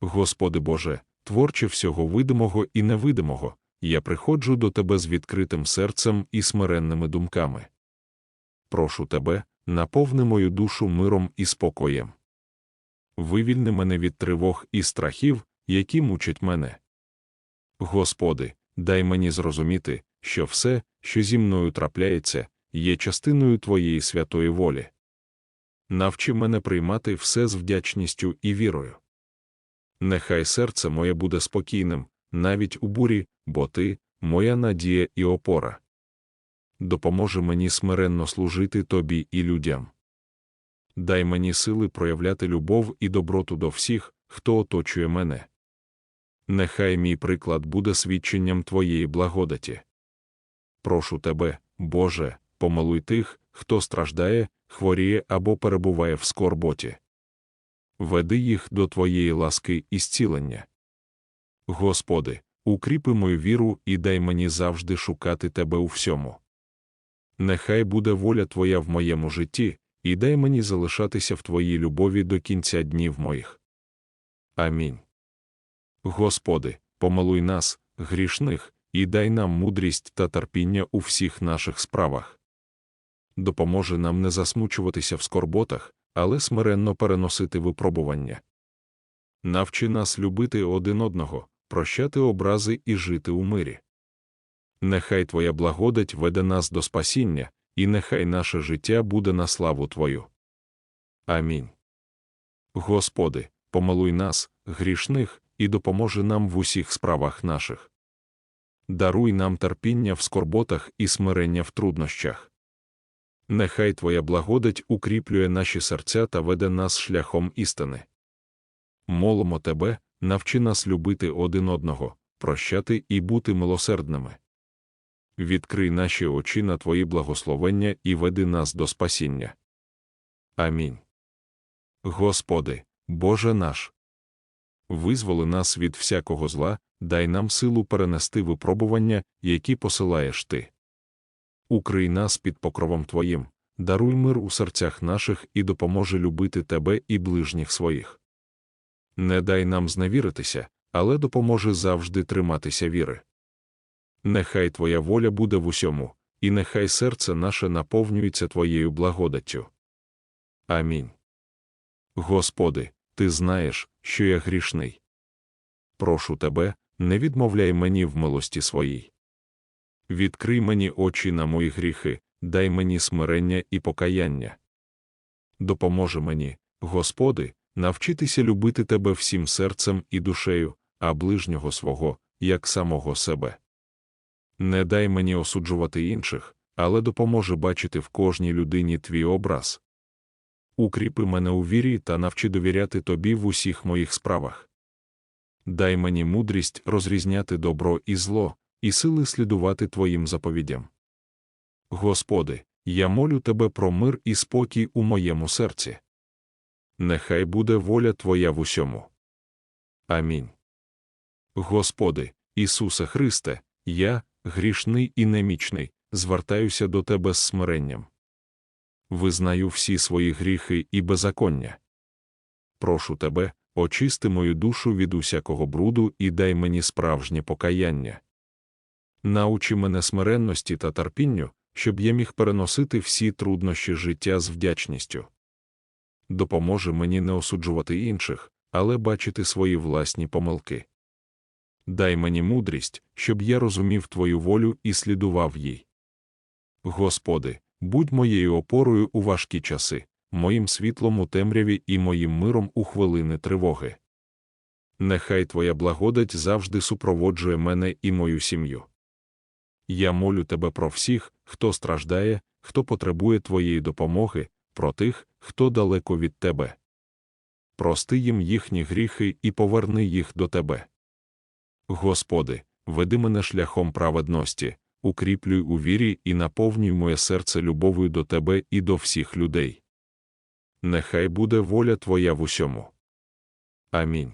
Господи Боже, творче всього видимого і невидимого, я приходжу до Тебе з відкритим серцем і смиренними думками. Прошу Тебе, наповни мою душу миром і спокоєм. Вивільни мене від тривог і страхів, які мучать мене. Господи, дай мені зрозуміти, що все, що зі мною трапляється, є частиною Твоєї святої волі. Навчи мене приймати все з вдячністю і вірою. Нехай серце моє буде спокійним, навіть у бурі, бо Ти моя надія і опора. Допоможи мені смиренно служити Тобі і людям. Дай мені сили проявляти любов і доброту до всіх, хто оточує мене. Нехай мій приклад буде свідченням Твоєї благодаті. Прошу Тебе, Боже, помилуй тих, хто страждає, хворіє або перебуває в скорботі. Веди їх до Твоєї ласки і зцілення. Господи, укріпи мою віру і дай мені завжди шукати Тебе у всьому. Нехай буде воля Твоя в моєму житті, і дай мені залишатися в Твоїй любові до кінця днів моїх. Амінь. Господи, помилуй нас, грішних, і дай нам мудрість та терпіння у всіх наших справах. Допоможи нам не засмучуватися в скорботах, але смиренно переносити випробування. Навчи нас любити один одного, прощати образи і жити у мирі. Нехай Твоя благодать веде нас до спасіння, і нехай наше життя буде на славу Твою. Амінь. Господи, помилуй нас, грішних, і допоможи нам в усіх справах наших. Даруй нам терпіння в скорботах і смирення в труднощах. Нехай Твоя благодать укріплює наші серця та веде нас шляхом істини. Молимо Тебе, навчи нас любити один одного, прощати і бути милосердними. Відкрий наші очі на Твої благословення і веди нас до спасіння. Амінь. Господи, Боже наш, визволи нас від всякого зла, дай нам силу перенести випробування, які посилаєш Ти. Укрий нас під покровом Твоїм, даруй мир у серцях наших і допоможи любити Тебе і ближніх своїх. Не дай нам зневіритися, але допоможи завжди триматися віри. Нехай Твоя воля буде в усьому, і нехай серце наше наповнюється Твоєю благодаттю. Амінь. Господи, Ти знаєш, що я грішний. Прошу Тебе, не відмовляй мені в милості своїй. Відкрий мені очі на мої гріхи, дай мені смирення і покаяння. Допоможи мені, Господи, навчитися любити Тебе всім серцем і душею, а ближнього свого, як самого себе. Не дай мені осуджувати інших, але допоможи бачити в кожній людині твій образ. Укріпи мене у вірі та навчи довіряти тобі в усіх моїх справах. Дай мені мудрість розрізняти добро і зло, і сили слідувати Твоїм заповідям. Господи, я молю Тебе про мир і спокій у моєму серці. Нехай буде воля Твоя в усьому. Амінь. Господи, Ісусе Христе, я, грішний і немічний, звертаюся до Тебе з смиренням. Визнаю всі свої гріхи і беззаконня. Прошу Тебе, очисти мою душу від усякого бруду і дай мені справжнє покаяння. Научи мене смиренності та терпінню, щоб я міг переносити всі труднощі життя з вдячністю. Допоможи мені не осуджувати інших, але бачити свої власні помилки. Дай мені мудрість, щоб я розумів Твою волю і слідував їй. Господи, будь моєю опорою у важкі часи, моїм світлом у темряві і моїм миром у хвилини тривоги. Нехай Твоя благодать завжди супроводжує мене і мою сім'ю. Я молю тебе про всіх, хто страждає, хто потребує Твоєї допомоги, про тих, хто далеко від Тебе. Прости їм їхні гріхи і поверни їх до Тебе. Господи, веди мене шляхом праведності, укріплюй у вірі і наповнюй моє серце любов'ю до Тебе і до всіх людей. Нехай буде воля Твоя в усьому. Амінь.